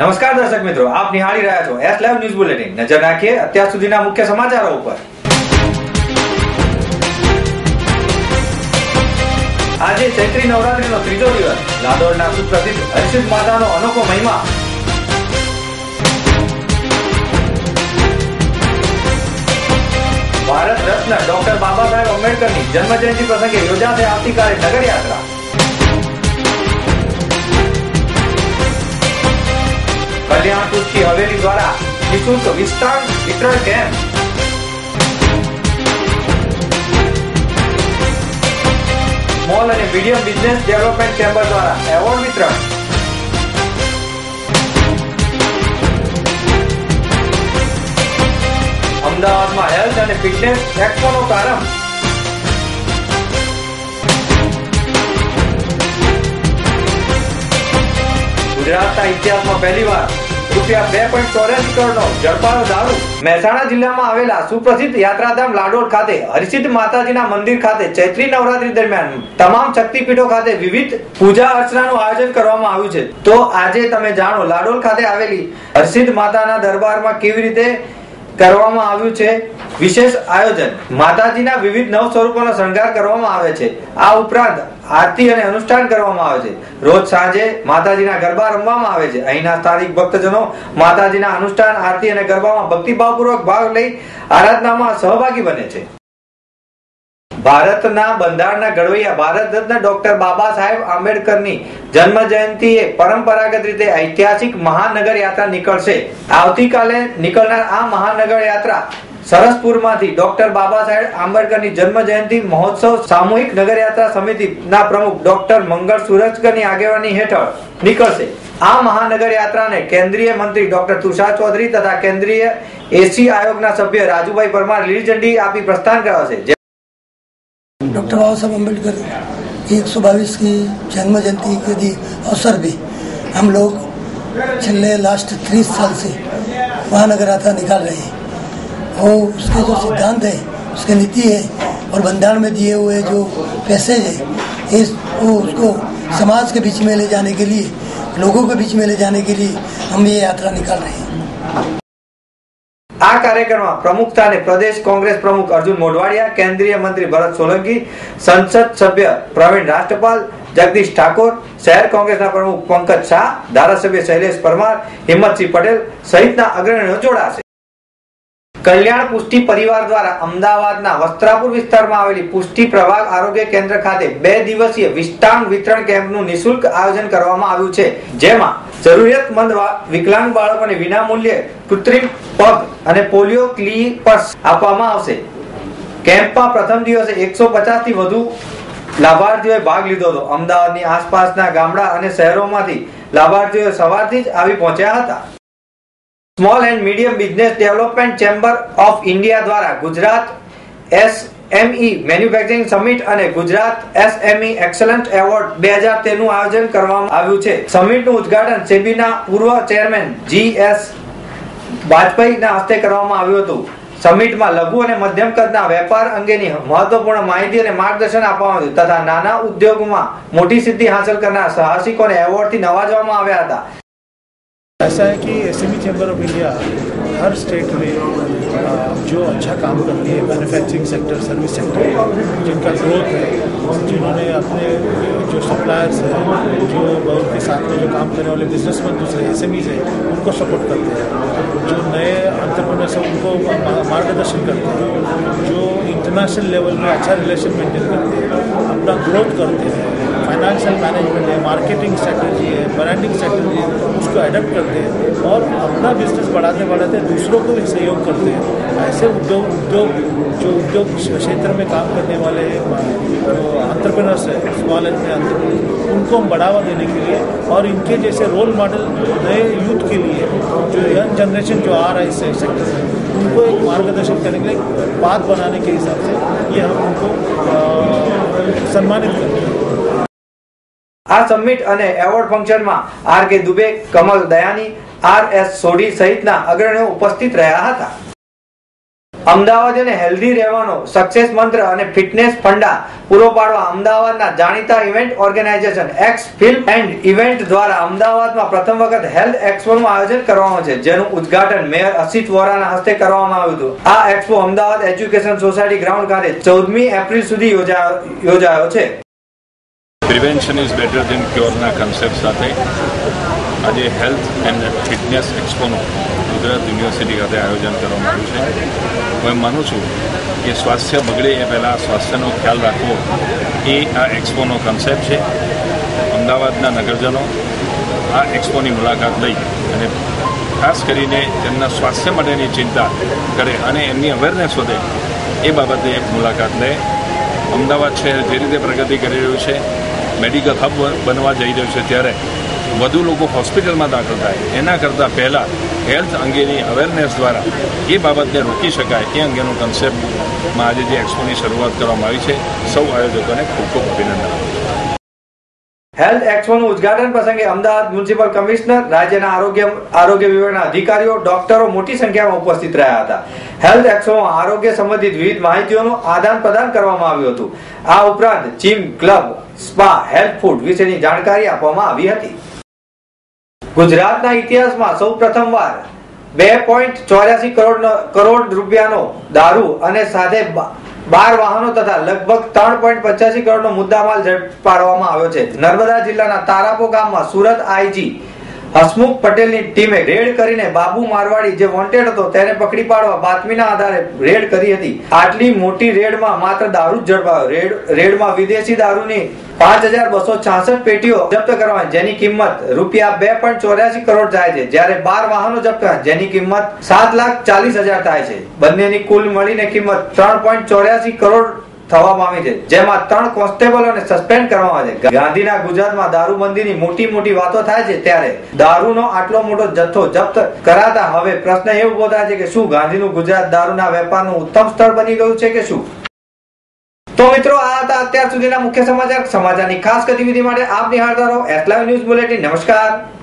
નમસ્કાર દર્શક મિત્રો, આપ નિહાળી રહ્યા છો એસ લાઈવ ન્યૂઝ બુલેટિન નજર નાખીએ અત્યાર સુધીના મુખ્ય સમાચારો ઉપર. આજે ચૈત્રી નવરાત્રીનો ત્રીજો દિવસ. લાદોડના સુપ્રસિદ્ધ હર્ષિત માતાનો અનોખો મહિમા. ભારત રત્ન ડોક્ટર બાબા સાહેબ આંબેડકરની જન્મ જયંતિ પ્રસંગે યોજાશે આવતીકાલે નગર કલ્યાણ પુષ્ટિ હવેલી દ્વારા નિઃશુલ્ક વિસ્તાર વિતરણ કેમ્પ. સ્મોલ અને મીડિયમ બિઝનેસ ડેવલપમેન્ટ ચેમ્બર દ્વારા એવોર્ડ વિતરણ. અમદાવાદમાં હેલ્થ અને ફિટનેસ એક્સપોનો પ્રારંભ. ગુજરાતના ઇતિહાસમાં પહેલીવાર રૂપિયા બે પોઈન્ટ ચોર્યાસી કરોડનો ઝડપાયો દારૂ મહેસાણા જિલ્લામાં આવેલા સુપ્રસિદ્ધ યાત્રાધામ લાડોળ ખાતે, હરિસિદ્ધ માતાજીના મંદિર ખાતે, ચૈત્રી નવરાત્રી દરમિયાન તમામ શક્તિપીઠો ખાતે વિવિધ પૂજા અર્ચનાનું આયોજન કરવામાં આવ્યું છે. તો આજે તમે જાણો લાડોળ ખાતે આવેલી હરસિદ્ધ માતાના દરબારમાં કેવી રીતે કરવામાં આવ્યું છે વિશેષ આયોજન? માતાજીના વિવિધ નવ સ્વરૂપોનો શણગાર કરવામાં આવે છે. આ ઉપરાંત આરતી અને અનુષ્ઠાન કરવામાં આવે છે. રોજ સાંજે માતાજીના ગરબા રમવામાં આવે છે. અહીંના સ્થાનિક ભક્તજનો માતાજીના અનુષ્ઠાન, આરતી અને ગરબામાં ભક્તિભાવપૂર્વક ભાગ લઈ આરાધનામાં સહભાગી બને છે. ભારતના બંધારણના ઘડવૈયા ભારત રત્ન ડોક્ટર બાબા સાહેબ આંબેડકરની જન્મ જયંતિએ પરંપરાગત રીતે ઐતિહાસિક મહાનગર યાત્રા નીકળશે. આવતીકાલે નીકળનાર આ મહાનગર યાત્રા સરસપુરમાંથી ડોક્ટર બાબા સાહેબ આંબેડકરની જન્મ જયંતિ મહોત્સવ સામૂહિક નગર યાત્રા સમિતિના પ્રમુખ ડોક્ટર મંગળ સુરજકરની આગેવાની હેઠળ નીકળશે આ મહાનગર યાત્રાને કેન્દ્રીય મંત્રી ડોક્ટર તુષાર ચૌધરી તથા કેન્દ્રીય એસી આયોગના સભ્ય રાજુભાઈ પરમાર લીલી ઝંડી આપી પ્રસ્થાન કરાવશે डॉक्टर बाबा साहब अम्बेडकर की एक सौ बाईस की जन्म जयंती के दी अवसर भी हम लोग छल्ले लास्ट तीस साल से महानगर यात्रा निकाल रहे हैं और उसके जो सिद्धांत है उसके नीति है और बंधारण में दिए हुए जो पैसेज है इस वो उसको समाज के बीच में ले जाने के लिए लोगों के बीच में ले जाने के लिए हम ये यात्रा निकाल रहे हैं આ કાર્યક્રમમાં પ્રમુખ સ્થાને પ્રદેશ કોંગ્રેસ પ્રમુખ અર્જુન મોઢવાડિયા કેન્દ્રીય મંત્રી ભરત સોલંકી સંસદ સભ્ય પ્રવીણ રાષ્ટ્રપાલ જગદીશ ઠાકોર શહેર કોંગ્રેસના પ્રમુખ પંકજ શાહ ધારાસભ્ય શૈલેષ પરમાર હિંમતસિંહ પટેલ સહિતના અગ્રણીઓ જોડાશે કલ્યાણ પુષ્ટિ પરિવાર દ્વારા અમદાવાદના વસ્ત્રાપુર વિસ્તારમાં આવેલી પુષ્ટિ પ્રભાગ આરોગ્ય કેન્દ્ર ખાતે બે દિવસીય વિષ્ટાંગ વિતરણ કેમ્પનું નિઃશુલ્ક આયોજન કરવામાં આવ્યું છે, જેમાં જરૂરિયાતમંદ વિકલાંગ બાળકોને વિનામૂલ્યે કૃત્રિમ પગ અને પોલિયો ક્લિપર્સ આપવામાં આવશે. કેમ્પમાં પ્રથમ દિવસે એકસો પચાસથી વધુ લાભાર્થીઓએ ભાગ લીધો હતો. અમદાવાદની આસપાસના ગામડા અને શહેરોમાંથી લાભાર્થીઓ સવારથી જ આવી પહોંચ્યા હતા. Small and medium business development chamber of India દ્વારા ગુજરાત એસએમઈ મેન્યુફેક્ચરિંગ સમિટ અને ગુજરાત એસએમઈ એક્સલન્ટ એવોર્ડ બે હજાર તેરનું આયોજન કરવામાં આવ્યું છે. સમિટનું ઉદ્ઘાટન સેબીના પૂર્વ ચેરમેન જી વાજપેયીના હસ્તે કરવામાં આવ્યું હતું. સમિટમાં લઘુ અને મધ્યમ કદના વેપાર અંગેની મહત્વપૂર્ણ માહિતી અને માર્ગદર્શન આપવામાં આવ્યું તથા નાના ઉદ્યોગમાં મોટી સિદ્ધિ હાંસલ કરનાર સાહસિકોને એવોર્ડથી નવાજવામાં આવ્યા હતા. ऐसा है कि S M chamber of India her state में जो अच्छा काम करती है मैन्युफैक्चरिंग सेक्टर सर्विस सेक्टर जिनका ग्रोथ है, जिन्होंने अपने जो सप्लायर्स हैं, जो उनके साथ में जो काम करने वाले बिजनेसमैन दूसरे एस एम हैं उनको सपोर्ट करते हैं। जो नए अंतरप्रनर्स हैं, उनको मार्गदर्शन करते हैं। जो इंटरनेशनल लेवल में अच्छा रिलेशन मेंटेन करते हैं, अपना ग्रोथ करते हैं। फाइनेंशियल मैनेजमेंट है मार्केटिंग स्ट्रेटजी है ब्रांडिंग स्ट्रेटजी है, उसको अडेप्ट करते हैं। और अपना बिज़नेस बढ़ाते बढ़ाते दूसरों को भी सहयोग करते हैं। ऐसे उद्योग उद्योग, जो उद्योग क्षेत्र में काम करने वाले जो अंतरप्रेनर्स है स्मॉल एंड अंतरप्रेनर्स उनको हम बढ़ावा देने के लिए और इनके जैसे रोल मॉडल नए यूथ के लिए, जो यंग जनरेशन जो आ रहा है इस सेक्टर में, उनको एक मार्गदर्शन करने के लिए बात बनाने के हिसाब से ये हम उनको सम्मानित करते हैं। આ સમિટ અને એવોર્ડ ફંક્શનમાં R K Dubey, Kamal Dayani, R S Sodhi સહિતના અગ્રણીઓ ઉપસ્થિત રહ્યા હતા. અમદાવાદ અને હેલ્ધી રહેવાનો સક્સેસ મંત્ર અને ફિટનેસ ફંડા પૂરો પાડવા અમદાવાદના જાણીતા event organisation X film and event દ્વારા અમદાવાદમાં પ્રથમ વખત હેલ્થ એક્સપોનું આયોજન કરવામાં છે, જેનું ઉદ્ઘાટન મેયર અસિત વોરાના હસ્તે કરવામાં આવ્યું હતું. આ expo Ahmedabad education society ground ખાતે ચૌદમી એપ્રિલ સુધી યોજાયો યોજાયો છે. પ્રિવેન્શન ઇઝ બેટર દેન ક્યોરના કન્સેપ્ટ સાથે. આજે હેલ્થ એન્ડ ફિટનેસ એક્સપોનું ગુજરાત યુનિવર્સિટી ખાતે આયોજન કરવામાં આવ્યું છે. હું માનું છું કે સ્વાસ્થ્ય બગડે એ પહેલાં સ્વાસ્થ્યનો ખ્યાલ રાખવો એ આ એક્સપોનો કન્સેપ્ટ છે. અમદાવાદના નગરજનો આ એક્સપોની મુલાકાત લઈ અને ખાસ કરીને તેમના સ્વાસ્થ્ય માટેની ચિંતા કરે અને એમની અવેરનેસ વધે એ બાબતે મુલાકાત લે. અમદાવાદ શહેર જે રીતે પ્રગતિ કરી રહ્યું છે મેડિકલ હબ બનવા જઈ રહ્યું છે ત્યારે વધુ લોકો હોસ્પિટલમાં દાખલ થાય. એના કરતાં પહેલાં હેલ્થ અંગેની અવેરનેસ દ્વારા એ બાબતને રોકી શકાય એ અંગેનો કન્સેપ્ટમાં આજે જે એક્સપોની શરૂઆત કરવામાં આવી છે, સૌ આયોજકોને ખૂબ ખૂબ અભિનંદન. હેલ્થ એક્સપોનું ઉદ્ઘાટન પ્રસંગે અમદાવાદ મ્યુનિસિપલ કમિશનર, રાજ્યના આરોગ્ય આરોગ્ય વિભાગના અધિકારીઓ, ડોક્ટરો મોટી સંખ્યામાં ઉપસ્થિત રહ્યા હતા. હેલ્થ એક્સપોમાં આરોગ્ય સંબંધિત વિવિધ માહિતીઓનું આદાન પ્રદાન કરવામાં આવ્યું હતું. આ ઉપરાંત gym, club, spa, health food વિશેની જાણકારી આપવામાં આવી હતી. ગુજરાતના ઇતિહાસમાં સૌ પ્રથમવાર બે પોઈન્ટ ચોર્યાસી કરોડ કરોડ રૂપિયાનો દારૂ અને સાથે બાર વાહનો તથા લગભગ ત્રણ પોઈન્ટ પચાસી કરોડનો મુદ્દામાલ ઝડપ પાડવામાં આવ્યો છે. નર્મદા જિલ્લાના તારાપો ગામમાં સુરત આઈજી હસમુખ પટેલની ટીમે રેડ કરીને બાબુ મારવાડી જે વોન્ટેડ હતો તેને પકડી પાડવા બાતમીના આધારે રેડ કરી હતી. આટલી મોટી રેડમાં માત્ર દારૂ જ ઝડપાયો રેડ, રેડમાં વિદેશી દારૂની પાંચ હજાર બસો છાસઠ પેટીઓ જપ્ત કરવાની, જેની કિંમત રૂપિયા બે પોઈન્ટ ચોર્યાસી કરોડ થાય છે. જ્યારે બાર વાહનો જપ્ત જેની કિંમત સાત લાખ ચાલીસ હજાર થાય છે. બંનેની કુલ મળીને કિંમત ત્રણ પોઈન્ટ ચોર્યાસી કરોડ થવા પામી છે. જેમાં ત્રણ કોન્સ્ટેબલોને સસ્પેન્ડ કરવામાં આવે છે. ગાંધીના ગુજરાતમાં દારૂબંધીની મોટી મોટી વાતો થાય છે ત્યારે દારૂનો આટલો મોટો જથ્થો જપ્ત કરાતા હવે પ્રશ્ન એ ઊભો થાય છે કે શું ગાંધીનું ગુજરાત દારૂના વેપારનું ઉત્તમ સ્થળ બની ગયું છે કે શું? તો મિત્રો, આ હતા અત્યાર સુધીના મુખ્ય સમાચાર. સમાચારની ખાસ ગતિવિધિ માટે આપ નિહાળતા રહો. એસ ન્યૂઝ બુલેટિન નમસ્કાર.